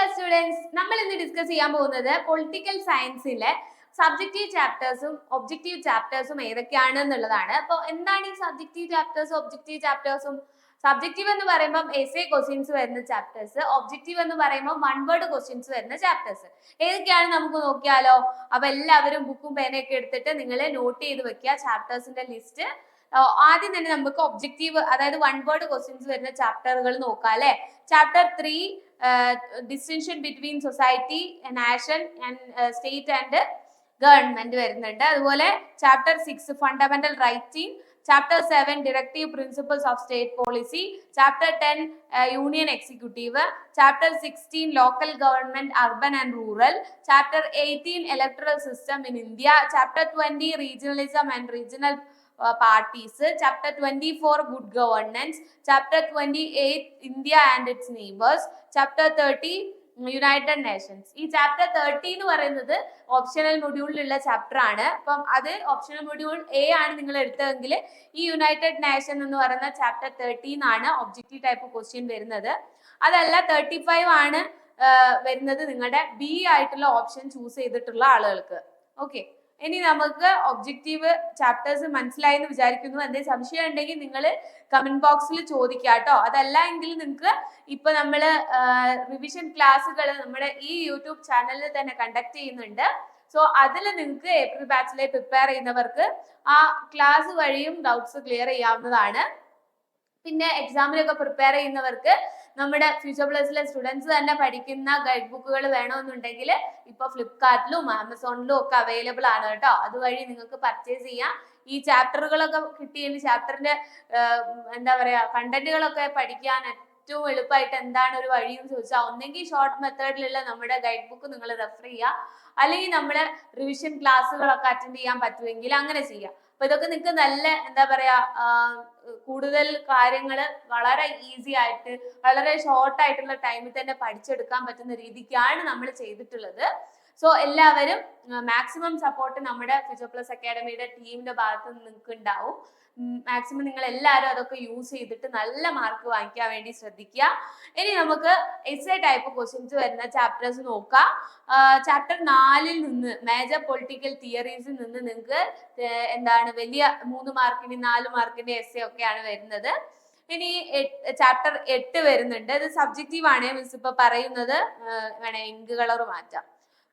Dear students നമ്മൾ ഇന്ന് discuss ചെയ്യാൻ പോകുന്നത് പൊളിറ്റിക്കൽ സയൻസിലെ സബ്ജക്റ്റീവ് ചാപ്റ്റേഴ്സും ഒബ്ജക്റ്റീവ് ചാപ്റ്റേഴ്സും ഏതൊക്കെയാണ് എന്നുള്ളതാണ്. അപ്പോൾ എന്താണ് ഈ സബ്ജക്റ്റീവ് ചാപ്റ്റേഴ്സും ഒബ്ജക്റ്റീവ് ചാപ്റ്റേഴ്സും സബ്ജക്റ്റീവ് എന്ന് പറയുമ്പോൾ എസ് എ ക്വസ്റ്റ്യൻസ് വരുന്ന ചാപ്റ്റേഴ്സ് ഒബ്ജക്റ്റീവ് എന്ന് പറയുമ്പോൾ വൺ വേർഡ് ക്വസ്റ്റ്യൻസ് വരുന്ന ചാപ്റ്റേഴ്സ് ഏതൊക്കെയാണ് നമുക്ക് നോക്കിയാലോ? അപ്പൊ എല്ലാവരും ബുക്കും പേനയൊക്കെ എടുത്തിട്ട് നിങ്ങൾ നോട്ട് ചെയ്ത് വെക്കുക ചാപ്റ്റേഴ്സിന്റെ ലിസ്റ്റ് ആദ്യം തന്നെ നമുക്ക് ഒബ്ജക്റ്റീവ് അതായത് വൺ വേർഡ് ക്വസ്റ്റ്യൻസ് വരുന്ന ചാപ്റ്ററുകൾ നോക്കാം അല്ലെ? Chapter three distinction between society nation state and government വരുന്നുണ്ട്. അതുപോലെ chapter six fundamental rights chapter seven directive principles of state policy chapter ten union executive chapter sixteen local government urban and rural chapter eighteen electoral system in India chapter twenty regionalism and regional parties chapter twenty four good governance chapter twenty eight India and its neighbours chapter thirty United Nations ഈ chapter thirty എന്ന് പറയുന്നത് optional മൊഡ്യൂളിലുള്ള chapter ആണ്. അപ്പം അത് optional module A ആണ് നിങ്ങൾ എടുത്തതെങ്കിൽ ഈ United nation എന്ന് പറയുന്ന ചാപ്റ്റർ തേർട്ടീൻ ആണ് ഒബ്ജക്റ്റീവ് ടൈപ്പ് ക്വസ്റ്റ്യൻ വരുന്നത്. അതല്ല തേർട്ടി ഫൈവ് ആണ് വരുന്നത് നിങ്ങളുടെ ബി ആയിട്ടുള്ള ഓപ്ഷൻ ചൂസ് ചെയ്തിട്ടുള്ള ആളുകൾക്ക്. ഓക്കെ ഇനി നമുക്ക് ഒബ്ജക്റ്റീവ് ചാപ്റ്റേഴ്സ് മനസ്സിലായി എന്ന് വിചാരിക്കുന്നു. എന്തെങ്കിലും സംശയം ഉണ്ടെങ്കിൽ നിങ്ങൾ കമന്റ് ബോക്സിൽ ചോദിക്കുക കേട്ടോ. അതല്ല എങ്കിൽ നിങ്ങൾക്ക് ഇപ്പൊ നമ്മൾ റിവിഷൻ ക്ലാസ്സുകൾ നമ്മുടെ ഈ യൂട്യൂബ് ചാനലിൽ തന്നെ കണ്ടക്ട് ചെയ്യുന്നുണ്ട്. സോ അതിൽ നിങ്ങൾക്ക് ഏപ്രിൽ ബാച്ചിലെ പ്രിപ്പയർ ചെയ്യുന്നവർക്ക് ആ ക്ലാസ് വഴിയും ഡൗട്ട്സ് ക്ലിയർ ചെയ്യാവുന്നതാണ്. പിന്നെ എക്സാമിനൊക്കെ പ്രിപ്പയർ ചെയ്യുന്നവർക്ക് നമ്മുടെ ഫ്യൂച്ചർ പ്ലസിലെ സ്റ്റുഡൻസ് തന്നെ പഠിക്കുന്ന ഗൈഡ് ബുക്കുകൾ വേണമെന്നുണ്ടെങ്കിൽ ഇപ്പൊ ഫ്ലിപ്കാർട്ടിലും ആമസോണിലും ഒക്കെ അവൈലബിൾ ആണ് കേട്ടോ. അതുവഴി നിങ്ങൾക്ക് പർച്ചേസ് ചെയ്യാം. ഈ ചാപ്റ്ററുകളൊക്കെ കിട്ടിയതിന് ചാപ്റ്ററിന്റെ എന്താ പറയാ കണ്ടന്റുകളൊക്കെ പഠിക്കാൻ ഏറ്റവും എളുപ്പമായിട്ട് എന്താണ് ഒരു വഴി എന്ന് ചോദിച്ചാൽ ഒന്നെങ്കിൽ ഷോർട്ട് മെത്തേഡിലുള്ള നമ്മുടെ ഗൈഡ് ബുക്ക് നിങ്ങൾ റെഫർ ചെയ്യുക. അല്ലെങ്കിൽ നമ്മുടെ റിവിഷൻ ക്ലാസ്സുകളൊക്കെ അറ്റൻഡ് ചെയ്യാൻ പറ്റുമെങ്കിൽ അങ്ങനെ ചെയ്യാം. അപ്പൊ ഇതൊക്കെ നിങ്ങൾക്ക് നല്ല എന്താ പറയാ കൂടുതൽ കാര്യങ്ങൾ വളരെ ഈസി ആയിട്ട് വളരെ ഷോർട്ട് ആയിട്ടുള്ള ടൈമിൽ തന്നെ പഠിച്ചെടുക്കാൻ പറ്റുന്ന രീതിക്കാണ് നമ്മൾ ചെയ്തിട്ടുള്ളത്. സോ എല്ലാവരും മാക്സിമം സപ്പോർട്ട് നമ്മുടെ ഫ്യൂച്ചർ പ്ലസ് അക്കാഡമിയുടെ ടീമിന്റെ ഭാഗത്ത് നിന്ന് നിങ്ങൾക്ക് ഉണ്ടാവും മാക്സിമം നിങ്ങൾ എല്ലാവരും അതൊക്കെ യൂസ് ചെയ്തിട്ട് നല്ല മാർക്ക് വാങ്ങിക്കാൻ വേണ്ടി ശ്രദ്ധിക്കുക. ഇനി നമുക്ക് എസ് എ ടൈപ്പ് ക്വസ്റ്റ്യൻസ് വരുന്ന ചാപ്റ്റേഴ്സ് നോക്കാം. ചാപ്റ്റർ നാലിൽ നിന്ന് മേജർ പൊളിറ്റിക്കൽ തിയറീസിൽ നിന്ന് നിങ്ങൾക്ക് എന്താണ് വലിയ മൂന്ന് മാർക്കിന്റെ നാല് മാർക്കിന്റെ എസ് എ ഒക്കെയാണ് വരുന്നത്. ഇനി ചാപ്റ്റർ എട്ട് വരുന്നുണ്ട്. ഇത് സബ്ജക്റ്റീവ് ആണ് മിസ് ഇപ്പൊ പറയുന്നത്. വേണേ ഇങ്ക് കളർ മാറ്റാം.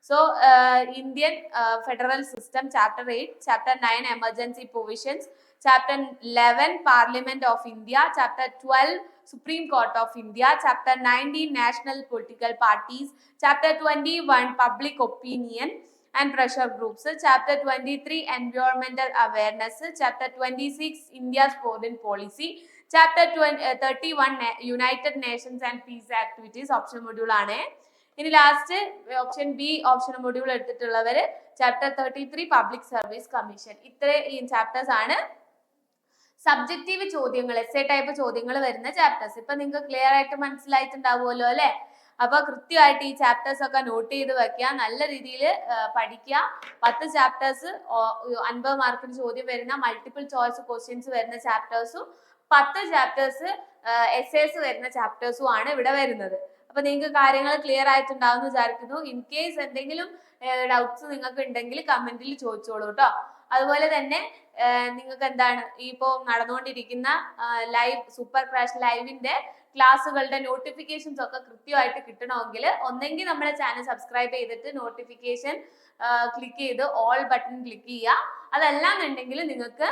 So, uh, Indian uh, Federal System, Chapter 8, Chapter 9, Emergency Provisions, Chapter 11, Parliament of India, Chapter 12, Supreme Court of India, Chapter 19, National Political Parties, Chapter 21, Public Opinion and Pressure Groups, Chapter 23, Environmental Awareness, Chapter 26, India's Foreign Policy, Chapter 20, uh, 31, United Nations and Peace Activities, option module ആണ് ഇനി last option B option module എടുത്തിട്ടുള്ളവർ chapter thirty three public service commission ഇത്രയും chapters ആണ്. Subjective ചോദ്യങ്ങൾ S A type ചോദ്യങ്ങൾ വരുന്ന chapters ഇപ്പൊ നിങ്ങൾക്ക് clear ആയിട്ട് മനസ്സിലായിട്ടുണ്ടാവുമല്ലോ അല്ലെ? അപ്പൊ കൃത്യമായിട്ട് ഈ ചാപ്റ്റേഴ്സ് ഒക്കെ നോട്ട് ചെയ്ത് വെക്കുക നല്ല രീതിയിൽ പഠിക്കുക. പത്ത് ചാപ്റ്റേഴ്സ് അൻപത് മാർക്കിന് ചോദ്യം വരുന്ന മൾട്ടിപ്പിൾ ചോയ്സ് ക്വസ്റ്റ്യൻസ് വരുന്ന ചാപ്റ്റേഴ്സും പത്ത് ചാപ്റ്റേഴ്സ് എസ് എസ് വരുന്ന ചാപ്റ്റേഴ്സും ആണ് ഇവിടെ വരുന്നത്. അപ്പൊ നിങ്ങൾക്ക് കാര്യങ്ങൾ ക്ലിയർ ആയിട്ടുണ്ടാവും എന്ന് വിചാരിക്കുന്നു. ഇൻ കേസ് എന്തെങ്കിലും ഡൗട്ട്സ് നിങ്ങൾക്ക് ഉണ്ടെങ്കിൽ കമന്റിൽ ചോദിച്ചോളൂ കേട്ടോ അതുപോലെ തന്നെ നിങ്ങൾക്ക് എന്താണ് ഇപ്പോൾ നടന്നുകൊണ്ടിരിക്കുന്ന ലൈവ് സൂപ്പർ ക്രാഷ് ലൈവിന്റെ ക്ലാസ്സുകളുടെ നോട്ടിഫിക്കേഷൻസ് ഒക്കെ കൃത്യമായിട്ട് കിട്ടണമെങ്കിൽ ഒന്നെങ്കിൽ നമ്മുടെ ചാനൽ സബ്സ്ക്രൈബ് ചെയ്തിട്ട് നോട്ടിഫിക്കേഷൻ ക്ലിക്ക് ചെയ്ത് ഓൾ ബട്ടൺ ക്ലിക്ക് ചെയ്യുക. അതല്ലാന്നുണ്ടെങ്കിൽ നിങ്ങൾക്ക്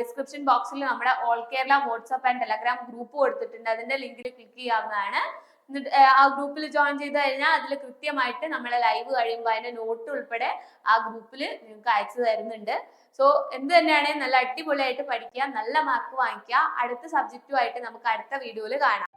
ഡിസ്ക്രിപ്ഷൻ ബോക്സിൽ നമ്മുടെ all Kerala WhatsApp and Telegram group കൊടുത്തിട്ടുണ്ട്. അതിന്റെ ലിങ്കിൽ ക്ലിക്ക് ചെയ്യാവുന്നതാണ്. ആ ഗ്രൂപ്പിൽ ജോയിൻ ചെയ്ത് കഴിഞ്ഞാൽ അതിൽ കൃത്യമായിട്ട് നമ്മളെ ലൈവ് കഴിയുമ്പോൾ അതിന്റെ നോട്ട് ഉൾപ്പെടെ ആ ഗ്രൂപ്പിൽ നിങ്ങൾക്ക് അയച്ചു തരുന്നുണ്ട്. സോ എന്ത് തന്നെയാണെങ്കിൽ നല്ല അടിപൊളിയായിട്ട് പഠിക്കുക നല്ല മാർക്ക് വാങ്ങിക്കുക. അടുത്ത സബ്ജക്റ്റുമായിട്ട് നമുക്ക് അടുത്ത വീഡിയോയിൽ കാണാം.